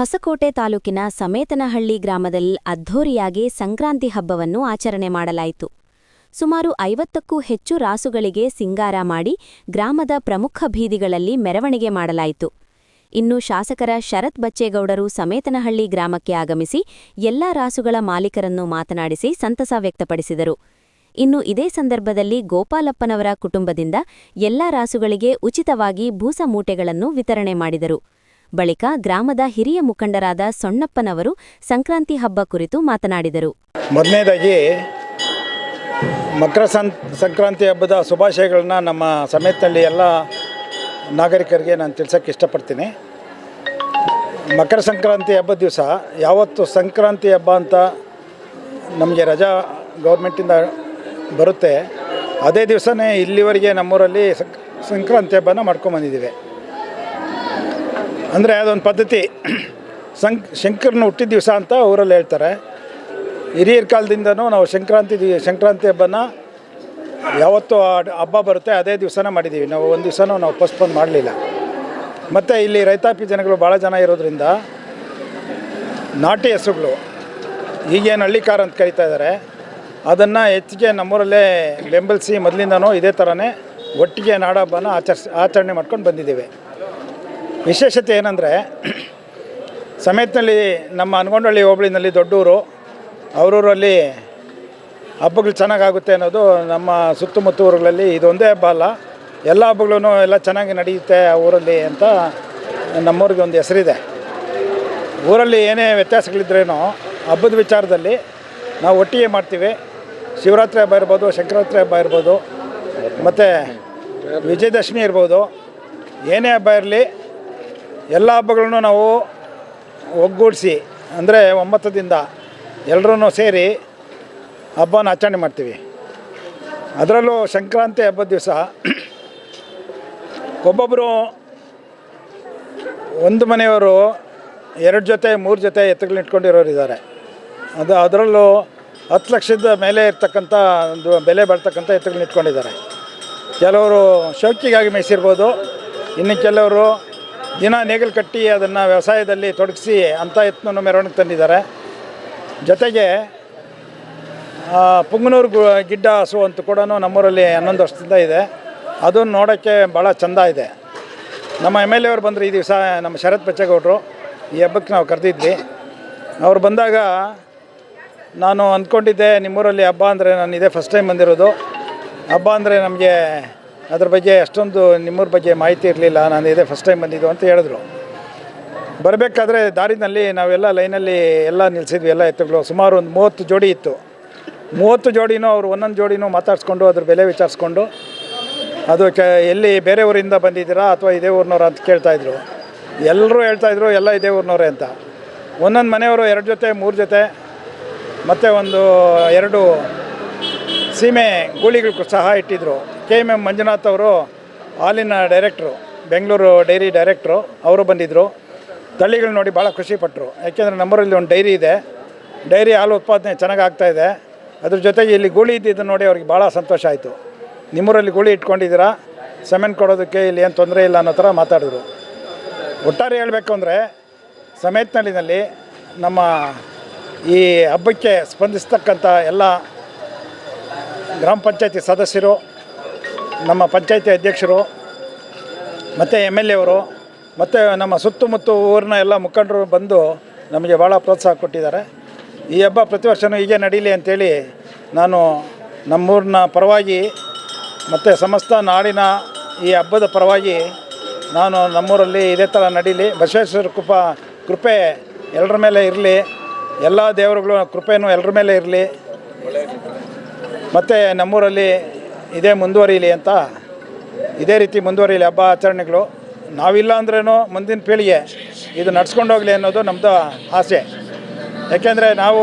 ಹೊಸಕೋಟೆ ತಾಲೂಕಿನ ಸಮೇತನಹಳ್ಳಿ ಗ್ರಾಮದಲ್ಲಿ ಅದ್ಧೂರಿಯಾಗಿ ಸಂಕ್ರಾಂತಿ ಹಬ್ಬವನ್ನು ಆಚರಣೆ ಮಾಡಲಾಯಿತು. ಸುಮಾರು ಐವತ್ತಕ್ಕೂ ಹೆಚ್ಚು ರಾಸುಗಳಿಗೆ ಸಿಂಗಾರ ಮಾಡಿ ಗ್ರಾಮದ ಪ್ರಮುಖ ಬೀದಿಗಳಲ್ಲಿ ಮೆರವಣಿಗೆ ಮಾಡಲಾಯಿತು. ಇನ್ನು ಶಾಸಕರ ಶರತ್ ಬಚ್ಚೇಗೌಡರು ಸಮೇತನಹಳ್ಳಿ ಗ್ರಾಮಕ್ಕೆ ಆಗಮಿಸಿ ಎಲ್ಲಾ ರಾಸುಗಳ ಮಾಲೀಕರನ್ನು ಮಾತನಾಡಿಸಿ ಸಂತಸ ವ್ಯಕ್ತಪಡಿಸಿದರು. ಇನ್ನು ಇದೇ ಸಂದರ್ಭದಲ್ಲಿ ಗೋಪಾಲಪ್ಪನವರ ಕುಟುಂಬದಿಂದ ಎಲ್ಲಾ ರಾಸುಗಳಿಗೆ ಉಚಿತವಾಗಿ ಭೂಸ ಮೂಟೆಗಳನ್ನು ವಿತರಣೆ ಮಾಡಿದರು. ಬಳಿಕ ಗ್ರಾಮದ ಹಿರಿಯ ಮುಖಂಡರಾದ ಸೊಣ್ಣಪ್ಪನವರು ಸಂಕ್ರಾಂತಿ ಹಬ್ಬ ಕುರಿತು ಮಾತನಾಡಿದರು. ಮೊದಲನೇದಾಗಿ, ಮಕರ ಸಂಕ್ರಾಂತಿ ಹಬ್ಬದ ಶುಭಾಶಯಗಳನ್ನ ನಮ್ಮ ಸಮೇತದಲ್ಲಿ ಎಲ್ಲ ನಾಗರಿಕರಿಗೆ ನಾನು ತಿಳ್ಸೋಕ್ಕೆ ಇಷ್ಟಪಡ್ತೀನಿ. ಮಕರ ಸಂಕ್ರಾಂತಿ ಹಬ್ಬದ ದಿವಸ ಯಾವತ್ತು ಸಂಕ್ರಾಂತಿ ಹಬ್ಬ ಅಂತ ನಮಗೆ ರಜಾ ಗೌರ್ಮೆಂಟಿಂದ ಬರುತ್ತೆ, ಅದೇ ದಿವಸನೇ ಇಲ್ಲಿವರೆಗೆ ನಮ್ಮೂರಲ್ಲಿ ಸಂಕ್, ಸಂಕ್ರಾಂತಿ ಹಬ್ಬನ ಮಾಡ್ಕೊಂಬಂದಿದ್ದೀವಿ ಅಂದರೆ ಅದೊಂದು ಪದ್ಧತಿ. ಸಂಕ್, ಶಂಕರನ ಹುಟ್ಟಿದ ದಿವಸ ಅಂತ ಊರಲ್ಲಿ ಹೇಳ್ತಾರೆ. ಹಿರಿಯರ ಕಾಲದಿಂದನೂ ನಾವು ಸಂಕ್ರಾಂತಿ ಸಂಕ್ರಾಂತಿ ಹಬ್ಬನ ಯಾವತ್ತು ಹಬ್ಬ ಬರುತ್ತೆ, ಅದೇ ದಿವಸನೇ ಮಾಡಿದ್ದೀವಿ ನಾವು ಒಂದು ದಿವಸನೂ ನಾವು ಪೋಸ್ಟ್ಪೋನ್ ಮಾಡಲಿಲ್ಲ. ಮತ್ತು ಇಲ್ಲಿ ರೈತಾಪಿ ಜನಗಳು ಭಾಳ ಜನ ಇರೋದ್ರಿಂದ ನಾಟಿ ಹೆಸರುಗಳು ಈಗೇನು ಹಳ್ಳಿಕಾರ ಅಂತ ಕರಿತಾ ಇದ್ದಾರೆ. ಅದನ್ನು ಹೆಚ್ಚಿಗೆ ನಮ್ಮೂರಲ್ಲೇ ಬೆಂಬಲಿಸಿ ಮೊದಲಿಂದನೂ ಇದೇ ಥರನೇ ಒಟ್ಟಿಗೆ ನಾಡಹಬ್ಬನ ಆಚರಿಸ್, ಆಚರಣೆ ಮಾಡ್ಕೊಂಡು ಬಂದಿದ್ದೀವಿ. ವಿಶೇಷತೆ ಏನಂದರೆ, ಸಮೇತನಲ್ಲಿ ನಮ್ಮ ಅನ್ಗೊಂಡಳ್ಳಿ ಹೋಬಳಿನಲ್ಲಿ ದೊಡ್ಡೂರು, ಅವರೂರಲ್ಲಿ ಹಬ್ಬಗಳು ಚೆನ್ನಾಗಾಗುತ್ತೆ ಅನ್ನೋದು ನಮ್ಮ ಸುತ್ತಮುತ್ತ ಊರುಗಳಲ್ಲಿ ಇದೊಂದೇ ಹಬ್ಬ ಅಲ್ಲ ಎಲ್ಲ ಹಬ್ಬಗಳೂ ಎಲ್ಲ ಚೆನ್ನಾಗಿ ನಡೆಯುತ್ತೆ ಆ ಊರಲ್ಲಿ ಅಂತ ನಮ್ಮೂರಿಗೆ ಒಂದು ಹೆಸರಿದೆ. ಊರಲ್ಲಿ ಏನೇ ವ್ಯತ್ಯಾಸಗಳಿದ್ರೇನೋ ಹಬ್ಬದ ವಿಚಾರದಲ್ಲಿ ನಾವು ಒಟ್ಟಿಗೆ ಮಾಡ್ತೀವಿ. ಶಿವರಾತ್ರಿ ಹಬ್ಬ ಇರ್ಬೋದು ಸಂಕ್ರಾಂತಿ ಹಬ್ಬ ಇರ್ಬೋದು, ಮತ್ತು ವಿಜಯದಶಮಿ ಇರ್ಬೋದು. ಏನೇ ಹಬ್ಬ ಇರಲಿ ಎಲ್ಲ ಹಬ್ಬಗಳನ್ನು ನಾವು ಒಗ್ಗೂಡಿಸಿ, ಅಂದರೆ ಒಂಬತ್ತದಿಂದ ಎಲ್ಲರೂ ಸೇರಿ ಹಬ್ಬನ ಆಚರಣೆ ಮಾಡ್ತೀವಿ. ಅದರಲ್ಲೂ ಸಂಕ್ರಾಂತಿ ಹಬ್ಬದ ದಿವಸ ಒಬ್ಬೊಬ್ಬರು ಒಂದು ಮನೆಯವರು ಎರಡು ಜೊತೆ, ಮೂರು ಜೊತೆ ಎತ್ತುಗಳನ್ನ ಇದ್ದಾರೆ. ಅದು ಅದರಲ್ಲೂ ಹತ್ತು ಲಕ್ಷದ ಮೇಲೆ ಇರ್ತಕ್ಕಂಥ ಒಂದು ಬೆಲೆ ಬರ್ತಕ್ಕಂಥ ಎತ್ತುಗಳನ್ನ ಇಟ್ಕೊಂಡಿದ್ದಾರೆ. ಕೆಲವರು ಶೌಕಿಗಾಗಿ ಮೇಯಿಸಿರ್ಬೋದು, ಇನ್ನು ಕೆಲವರು ದಿನ ನೇಗಿಲು ಕಟ್ಟಿ ಅದನ್ನು ವ್ಯವಸಾಯದಲ್ಲಿ ತೊಡಗಿಸಿ ಅಂಥ ಎತ್ತನ್ನು ಮೆರವಣಿಗೆ ತಂದಿದ್ದಾರೆ. ಜೊತೆಗೆ ಪುಂಗನೂರು ಗು, ಗಿಡ್ಡ ಹಸು ಅಂತ ಕೂಡ ನಮ್ಮೂರಲ್ಲಿ ಹನ್ನೊಂದು ವರ್ಷದಿಂದ ಇದೆ. ಅದನ್ನು ನೋಡೋಕ್ಕೆ ಭಾಳ ಚೆಂದ ಇದೆ. ನಮ್ಮ ಎಂ ಎಲ್ ಎ ಅವ್ರು ಬಂದರು ಈ ದಿವಸ, ನಮ್ಮ ಶರತ್ ಬಚ್ಚೇಗೌಡರು, ಈ ಹಬ್ಬಕ್ಕೆ ನಾವು ಕರೆದಿದ್ವಿ. ಅವ್ರು ಬಂದಾಗ ನಾನು ಅಂದ್ಕೊಂಡಿದ್ದೆ, ನಿಮ್ಮೂರಲ್ಲಿ ಹಬ್ಬ ಅಂದರೆ ನಾನು ಇದೇ ಫಸ್ಟ್ ಟೈಮ್ ಬಂದಿರೋದು. ಹಬ್ಬ ಅಂದರೆ ನಮಗೆ ಅದ್ರ ಬಗ್ಗೆ ಅಷ್ಟೊಂದು ನಿಮ್ಮೂರ ಬಗ್ಗೆ ಮಾಹಿತಿ ಇರಲಿಲ್ಲ. ನಾನು ಇದೇ ಫಸ್ಟ್ ಟೈಮ್ ಬಂದಿದ್ದು ಅಂತ ಹೇಳಿದ್ರು. ಬರಬೇಕಾದ್ರೆ ದಾರಿನಲ್ಲಿ ನಾವೆಲ್ಲ ಲೈನಲ್ಲಿ ಎಲ್ಲ ನಿಲ್ಲಿಸಿದ್ವಿ ಎಲ್ಲ ಎತ್ತುಗಳು. ಸುಮಾರು ಒಂದು ಮೂವತ್ತು ಜೋಡಿ ಇತ್ತು. ಮೂವತ್ತು ಜೋಡಿನೂ ಅವರು ಒಂದೊಂದು ಜೋಡಿನೂ ಮಾತಾಡಿಸ್ಕೊಂಡು, ಅದ್ರ ಬೆಲೆ ವಿಚಾರಿಸ್ಕೊಂಡು, ಅದು ಕೆ, ಎಲ್ಲಿ ಬೇರೆ ಊರಿಂದ ಬಂದಿದ್ದೀರಾ ಅಥವಾ ಇದೇ ಊರಿನವ್ರ ಅಂತ ಕೇಳ್ತಾಯಿದ್ರು ಎಲ್ಲರೂ ಹೇಳ್ತಾಯಿದ್ರು ಎಲ್ಲ ಇದೇ ಊರಿನವ್ರೆ ಅಂತ. ಒಂದೊಂದು ಮನೆಯವರು ಎರಡು ಜೊತೆ, ಮೂರು ಜೊತೆ, ಮತ್ತು ಒಂದು ಎರಡು ಸೀಮೆ ಗೂಳಿಗಳು ಸಹ ಇಟ್ಟಿದ್ದರು ಕೆ ಎಂ ಎಂ ಮಂಜುನಾಥ್ ಅವರು ಹಾಲಿನ ಡೈರೆಕ್ಟ್ರು, ಬೆಂಗಳೂರು ಡೈರಿ ಡೈರೆಕ್ಟ್ರು, ಅವರು ಬಂದಿದ್ದರು ತಳಿಗಳು ನೋಡಿ ಭಾಳ ಖುಷಿಪಟ್ಟರು ಯಾಕೆಂದರೆ ನಮ್ಮೂರಲ್ಲಿ ಒಂದು ಡೈರಿ ಇದೆ. ಡೈರಿ ಹಾಲು ಉತ್ಪಾದನೆ ಚೆನ್ನಾಗಿ ಆಗ್ತಾಯಿದೆ ಅದ್ರ ಜೊತೆಗೆ ಇಲ್ಲಿ ಗೂಳಿ ಇದ್ದಿದ್ದು ನೋಡಿ ಅವ್ರಿಗೆ ಭಾಳ ಸಂತೋಷ ಆಯಿತು. ನಿಮ್ಮೂರಲ್ಲಿ ಗೂಳಿ ಇಟ್ಕೊಂಡಿದ್ದೀರಾ? ಸೆಮೆನ್ ಕೊಡೋದಕ್ಕೆ ಇಲ್ಲಿ ಏನು ತೊಂದರೆ ಇಲ್ಲ ಅನ್ನೋ ಥರ ಮಾತಾಡಿದ್ರು. ಒಟ್ಟಾರೆ ಹೇಳಬೇಕು ಅಂದರೆ ಸಮೇತ್ನಳ್ಳಿನಲ್ಲಿ ನಮ್ಮ ಈ ಹಬ್ಬಕ್ಕೆ ಸ್ಪಂದಿಸ್ತಕ್ಕಂಥ ಎಲ್ಲ ಗ್ರಾಮ ಪಂಚಾಯತಿ ಸದಸ್ಯರು ನಮ್ಮ ಪಂಚಾಯತಿ ಅಧ್ಯಕ್ಷರು, ಮತ್ತು ಎಂ ಎಲ್ ಎವರು ಮತ್ತು ನಮ್ಮ ಸುತ್ತಮುತ್ತ ಊರಿನ ಎಲ್ಲ ಮುಖಂಡರು ಬಂದು ನಮಗೆ ಭಾಳ ಪ್ರೋತ್ಸಾಹ ಕೊಟ್ಟಿದ್ದಾರೆ. ಈ ಹಬ್ಬ ಪ್ರತಿ ವರ್ಷವೂ ಹೀಗೆ ನಡೀಲಿ ಅಂತೇಳಿ ನಾನು ನಮ್ಮೂರಿನ ಪರವಾಗಿ ಮತ್ತು ಸಮಸ್ತ ನಾಡಿನ ಈ ಹಬ್ಬದ ಪರವಾಗಿ ನಾನು ನಮ್ಮೂರಲ್ಲಿ ಇದೇ ಥರ ನಡೀಲಿ. ಬಸವೇಶ್ವರ ಕೃಪ, ಕೃಪೆ ಎಲ್ಲರ ಮೇಲೆ ಇರಲಿ. ಎಲ್ಲ ದೇವರುಗಳ ಕೃಪೆಯೂ ಎಲ್ಲರ ಮೇಲೆ ಇರಲಿ. ಮತ್ತು ನಮ್ಮೂರಲ್ಲಿ ಇದೇ ಮುಂದುವರಿಯಲಿ ಅಂತ, ಇದೇ ರೀತಿ ಮುಂದುವರಿಯಲಿ ಹಬ್ಬ ಆಚರಣೆಗಳು. ನಾವಿಲ್ಲ ಅಂದ್ರೂ ಮುಂದಿನ ಪೀಳಿಗೆ ಇದು ನಡ್ಸ್ಕೊಂಡು ಹೋಗಲಿ ಅನ್ನೋದು ನಮ್ಮದು ಆಸೆ. ಯಾಕೆಂದರೆ ನಾವು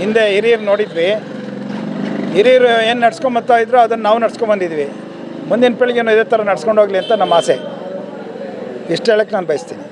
ಹಿಂದೆ ಹಿರಿಯರು ನೋಡಿದ್ವಿ. ಹಿರಿಯರು ಏನು ನಡ್ಸ್ಕೊಂಬತ್ತಾ ಇದ್ರು ಅದನ್ನು ನಾವು ನಡ್ಸ್ಕೊಂಬಂದಿದ್ವಿ ಮುಂದಿನ ಪೀಳಿಗೆನೂ ಇದೇ ಥರ ನಡ್ಸ್ಕೊಂಡು ಹೋಗಲಿ ಅಂತ ನಮ್ಮ ಆಸೆ. ಇಷ್ಟು ಹೇಳಕ್ಕೆ ನಾನು ಬಯಸ್ತೀನಿ.